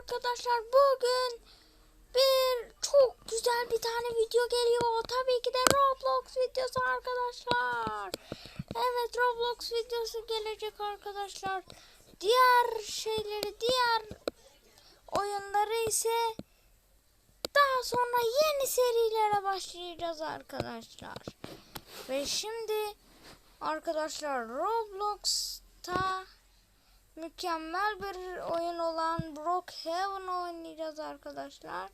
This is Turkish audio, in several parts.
arkadaşlar bugün bir çok güzel bir tane video geliyor. Tabii ki de Roblox videosu arkadaşlar. Evet Roblox videosu gelecek arkadaşlar. Diğer şeyleri diğer oyunları ise daha sonra yeni serilere başlayacağız arkadaşlar. Ve şimdi arkadaşlar Roblox'ta mükemmel bir oyun olan Brookhaven oynayacağız arkadaşlar.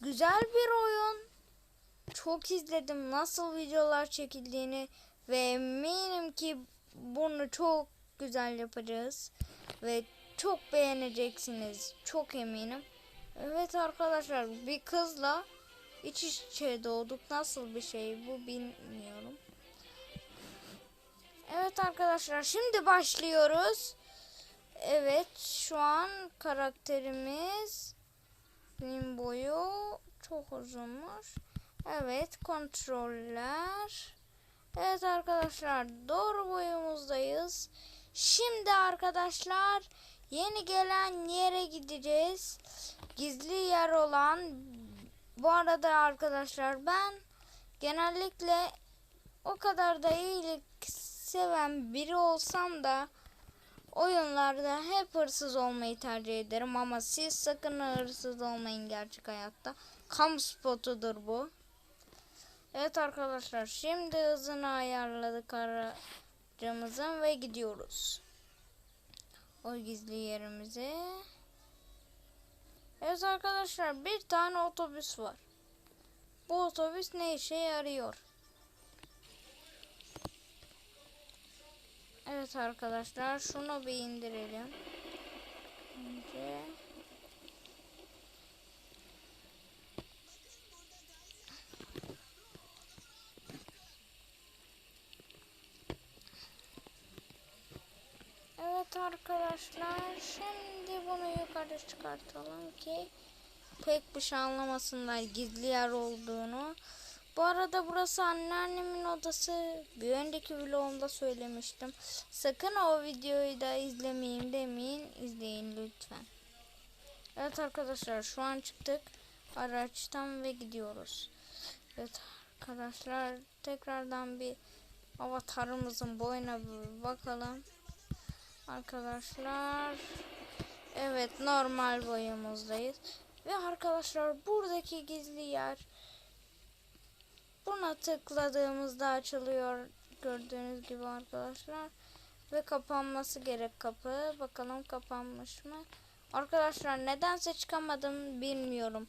Güzel bir oyun. Çok izledim nasıl videolar çekildiğini ve eminim ki bunu çok güzel yapacağız ve çok beğeneceksiniz. Çok eminim. Evet arkadaşlar bir kızla iç içe doğduk. Nasıl bir şey bu bilmiyorum. Arkadaşlar şimdi başlıyoruz. Evet şu an karakterimiz benim boyu çok uzunmuş. Evet kontroller. Evet arkadaşlar doğru boyumuzdayız. Şimdi arkadaşlar yeni gelen yere gideceğiz. Gizli yer olan bu arada arkadaşlar ben genellikle o kadar da iyilik seven biri olsam da oyunlarda hep hırsız olmayı tercih ederim ama siz sakın hırsız olmayın gerçek hayatta. Kamu spotudur bu. Evet arkadaşlar şimdi hızını ayarladık aracımızın ve gidiyoruz. O gizli yerimize. Evet arkadaşlar bir tane otobüs var. Bu otobüs ne işe yarıyor? Evet arkadaşlar şunu bir indirelim. Önce Evet arkadaşlar şimdi bunu yukarı çıkartalım ki pek bir şey anlamasınlar gizli yer olduğunu. Bu arada burası anneannemin odası. Bir önceki vlogumda söylemiştim. Sakın o videoyu da izlemeyin demeyin. İzleyin lütfen. Evet arkadaşlar şu an çıktık araçtan ve gidiyoruz. Evet arkadaşlar tekrardan bir avatarımızın boyuna bir bakalım. Arkadaşlar evet normal boyumuzdayız. Ve arkadaşlar buradaki gizli yer Buna tıkladığımızda açılıyor gördüğünüz gibi arkadaşlar. Ve kapanması gerek kapı. Bakalım kapanmış mı? Arkadaşlar nedense çıkamadım bilmiyorum.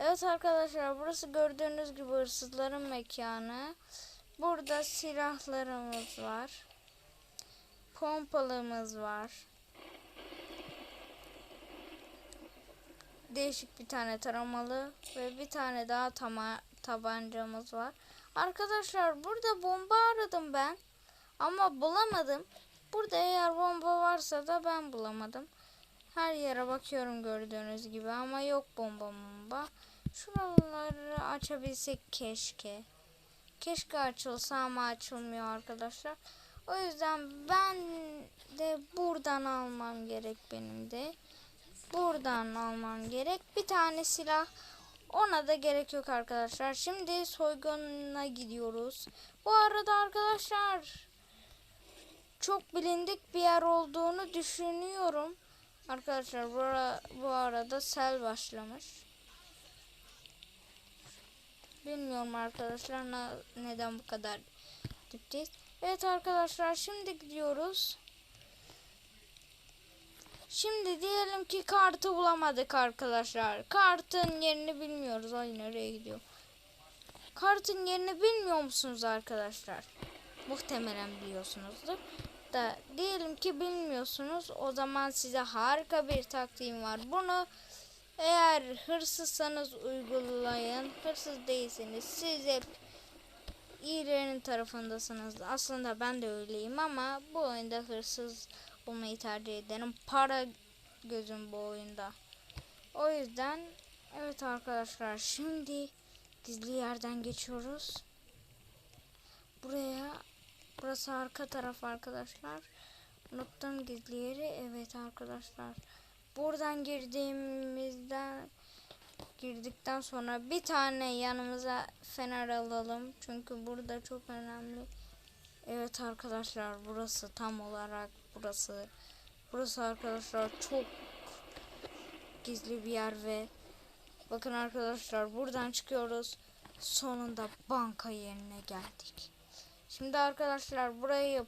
Evet arkadaşlar burası gördüğünüz gibi hırsızların mekanı. Burada silahlarımız var. Pompalımız var. Değişik bir tane taramalı ve bir tane daha tama tabancamız var. Arkadaşlar burada bomba aradım ben. Ama bulamadım. Burada eğer bomba varsa da ben bulamadım. Her yere bakıyorum gördüğünüz gibi ama yok bomba bomba. Şuraları açabilsek keşke. Keşke açılsa ama açılmıyor arkadaşlar. O yüzden ben de buradan almam gerek benim de. Buradan almam gerek. Bir tane silah ona da gerek yok arkadaşlar. Şimdi soygununa gidiyoruz. Bu arada arkadaşlar çok bilindik bir yer olduğunu düşünüyorum. Arkadaşlar bu, ara, bu arada sel başlamış. Bilmiyorum arkadaşlar ne, neden bu kadar dipteyiz. Evet arkadaşlar şimdi gidiyoruz. Şimdi diyelim ki kartı bulamadık arkadaşlar. Kartın yerini bilmiyoruz. Ay nereye gidiyor? Kartın yerini bilmiyor musunuz arkadaşlar? Muhtemelen biliyorsunuzdur. Da diyelim ki bilmiyorsunuz. O zaman size harika bir taktiğim var. Bunu eğer hırsızsanız uygulayın. Hırsız değilseniz siz hep iyilerin tarafındasınız. Aslında ben de öyleyim ama bu oyunda hırsız olmayı tercih ederim. Para gözüm bu oyunda. O yüzden evet arkadaşlar şimdi gizli yerden geçiyoruz. Buraya burası arka taraf arkadaşlar. Unuttum gizli yeri. Evet arkadaşlar. buradan girdiğimizden girdikten sonra bir tane yanımıza fener alalım. Çünkü burada çok önemli. Evet arkadaşlar burası tam olarak burası. Burası arkadaşlar çok gizli bir yer ve bakın arkadaşlar buradan çıkıyoruz. Sonunda banka yerine geldik. Şimdi arkadaşlar burayı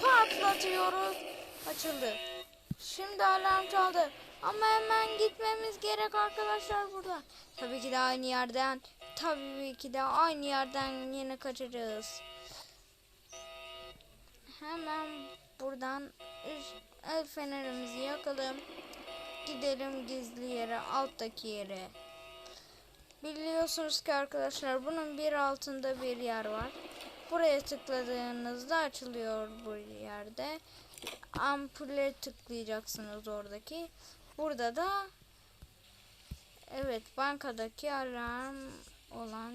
patlatıyoruz. Açıldı. Şimdi alarm çaldı. Ama hemen gitmemiz gerek arkadaşlar buradan. Tabii ki de aynı yerden. Tabii ki de aynı yerden yine kaçacağız. Hemen buradan el fenerimizi yakalım. Gidelim gizli yere, alttaki yere. Biliyorsunuz ki arkadaşlar bunun bir altında bir yer var. Buraya tıkladığınızda açılıyor bu yerde. Ampule tıklayacaksınız oradaki. Burada da evet bankadaki alarm olan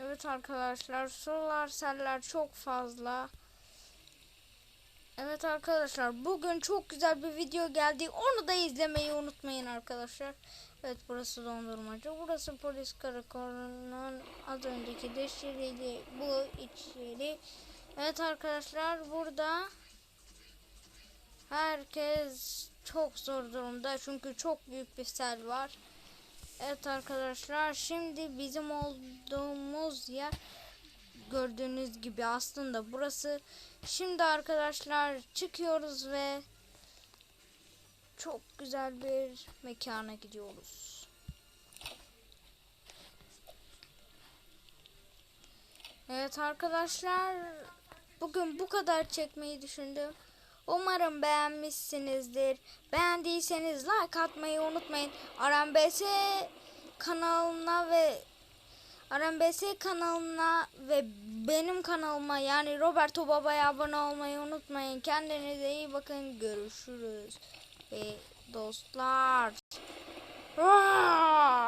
Evet arkadaşlar sorular seller çok fazla. Evet arkadaşlar bugün çok güzel bir video geldi. Onu da izlemeyi unutmayın arkadaşlar. Evet burası dondurmacı. Burası polis karakolunun az önceki dışarıydı. Bu içeri. Evet arkadaşlar burada herkes çok zor durumda. Çünkü çok büyük bir sel var. Evet arkadaşlar şimdi bizim olduğumuz yer gördüğünüz gibi aslında burası. Şimdi arkadaşlar çıkıyoruz ve çok güzel bir mekana gidiyoruz. Evet arkadaşlar bugün bu kadar çekmeyi düşündüm. Umarım beğenmişsinizdir. Beğendiyseniz like atmayı unutmayın. RMBS kanalına ve RMBS kanalına ve benim kanalıma yani Roberto Baba'ya abone olmayı unutmayın. Kendinize iyi bakın. Görüşürüz. Ve dostlar. Aa!